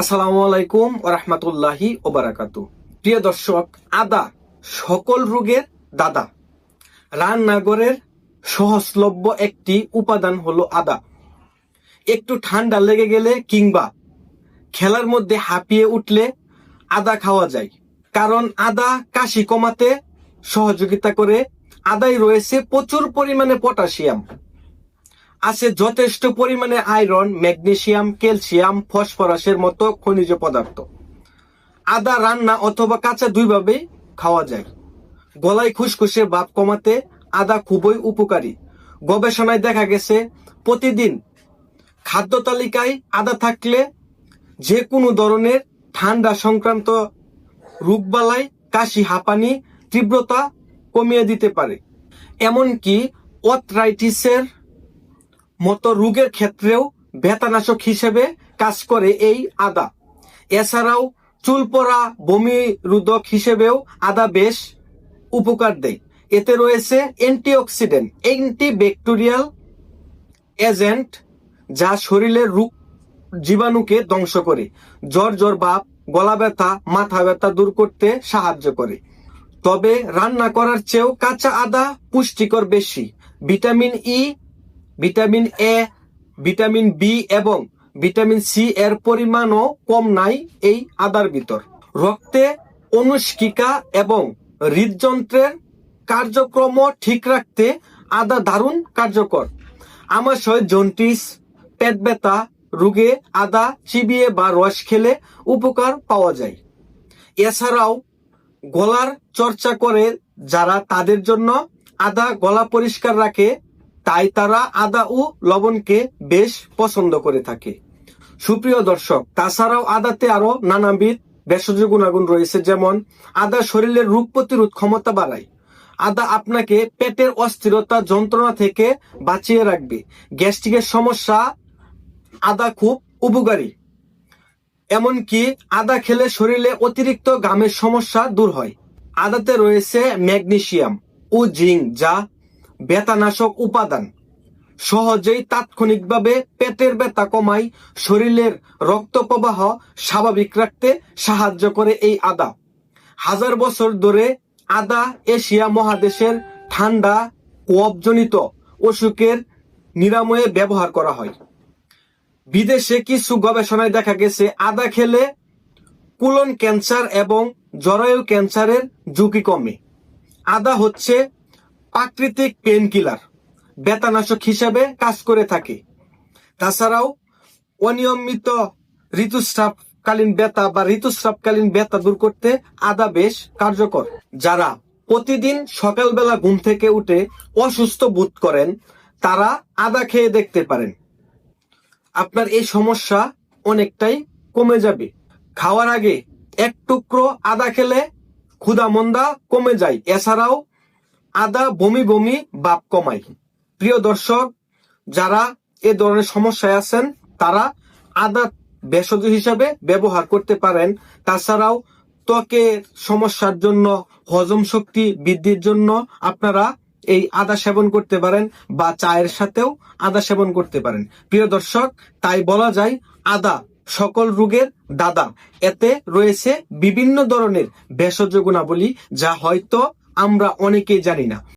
আসসালামু আলাইকুম ওরহমতুল্লাহি ওবারাকাতু প্রিয় দর্শক, আদা সকল রোগের দাদা। রান্নাঘরের সহজলভ্য একটি উপাদান হলো আদা। একটু ঠান্ডা লেগে গেলে কিংবা খেলার মধ্যে হাঁপিয়ে উঠলে আদা খাওয়া যায়। কারণ আদা কাশি কমাতে সহযোগিতা করে। আদায় রয়েছে প্রচুর পরিমাণে পটাশিয়াম। আছে যথেষ্ট পরিমাণে আয়রন, ম্যাগনেসিয়াম, ক্যালসিয়াম, ফসফরাসের মতো খনিজ পদার্থ। আদা, রান্না অথবা কাঁচা দুইভাবেই খাওয়া যায়। গলায় খুসখুসে ভাব কমাতে আদা খুবই উপকারী। গবেষণায় দেখা গেছে, প্রতিদিন খাদ্য তালিকায় আদা থাকলে যে কোনো ধরনের ঠান্ডা সংক্রান্ত রোগবালাই, কাশি, হাঁপানি, তীব্রতা কমিয়ে দিতে পারে। এমনকি অথরাইটিসের মতো রোগের ক্ষেত্রেও ব্যথানাশক হিসেবে কাজ করে এই আদা। এছাড়াও চুল পড়া বমি রোধক হিসেবেও আদা বেশ উপকার দেয়। এতে রয়েছে অ্যান্টিঅক্সিডেন্ট, অ্যান্টিব্যাকটেরিয়াল এজেন্ট যা শরীরের রোগ জীবাণুকে ধ্বংস করে। জ্বর জ্বর, বাপ, গলা ব্যথা, মাথা ব্যথা দূর করতে সাহায্য করে। তবে রান্না করার চেয়েও কাঁচা আদা পুষ্টিকর বেশি। Vitamin E vitamin A vitamin B এবং ভিটামিন সি এর পরিমাণও কম নাই এই আদার ভিতর। রক্তে অনুষ্কিকা এবং হৃদযন্ত্রের কার্যক্রম ঠিক রাখতে আদা দারুণ কার্যকর। আমাশয় জন্টিস পেট ব্যথা, রোগে আদা চিবিয়ে বা রস খেলে উপকার পাওয়া যায়। এছাড়াও গলার চর্চা করে যারা তাদের জন্য আদা গলা পরিষ্কার রাখে তাই তারা আদা ও লবণকে বেশ পছন্দ করে থাকে। সুপ্রিয় দর্শক, তাছাড়াও আদাতে আরও নানাবিধ ভেষজ গুণাগুণ রয়েছে, যেমন আদা শরীরের রোগ প্রতিরোধ ক্ষমতা বাড়ায়। আদা আপনাকে পেটের অস্থিরতা যন্ত্রণা থেকে বাঁচিয়ে রাখবে। গ্যাস্ট্রিকের সমস্যা আদা খুব উপকারী। এমনকি আদা খেলে শরীরে অতিরিক্ত গামের সমস্যা দূর হয়। আদাতে রয়েছে ম্যাগনেশিয়াম ও জিঙ্ক, যা ব্যথানাশক উপাদান। সহজেই তাৎক্ষণিকভাবে পেটের ব্যথা কমায়, শরীরের রক্ত প্রবাহ স্বাভাবিক রাখতে সাহায্য করে এই আদা। হাজার বছর ধরে আদা এশিয়া মহাদেশের ঠান্ডা কফজনিত অসুখের নিরাময়ে ব্যবহার করা হয়। বিদেশে কিছু গবেষণায় দেখা গেছে, আদা খেলে কুলন ক্যান্সার এবং জরায়ু ক্যান্সারের ঝুঁকি কমে। আদা হচ্ছে প্রাকৃতিক পেন কিলার বেতানাশক হিসাবে কাজ করে থাকে। তাছাড়াও অনিয়মিত ঋতুস্রাবকালীন ব্যথা বা ঋতুস্রাবকালীন ব্যথা দূর করতে আদা বেশ কার্যকর। যারা প্রতিদিন সকালবেলা ঘুম থেকে উঠে অসুস্থ বোধ করেন, তারা আদা খেয়ে দেখতে পারেন। আপনার এই সমস্যা অনেকটাই কমে যাবে। খাওয়ার আগে এক টুকরো আদা খেলে ক্ষুধা মন্দা কমে যায়। এছাড়াও আদা, বমি বমি, বাপ কমায় প্রিয় দর্শক, যারা এ ধরনের সমস্যায় আছেন, তারা আদা ভেষজ হিসাবে ব্যবহার করতে পারেন। তাছাড়াও ত্বকের সমস্যার জন্য, হজম শক্তি বৃদ্ধির জন্য আপনারা এই আদা সেবন করতে পারেন বা চায়ের সাথেও আদা সেবন করতে পারেন। প্রিয় দর্শক, তাই বলা যায় আদা সকল রোগের দাদা। এতে রয়েছে বিভিন্ন ধরনের ভেষজ গুণাবলী, যা হয়তো আমরা অনেকেই জানি না।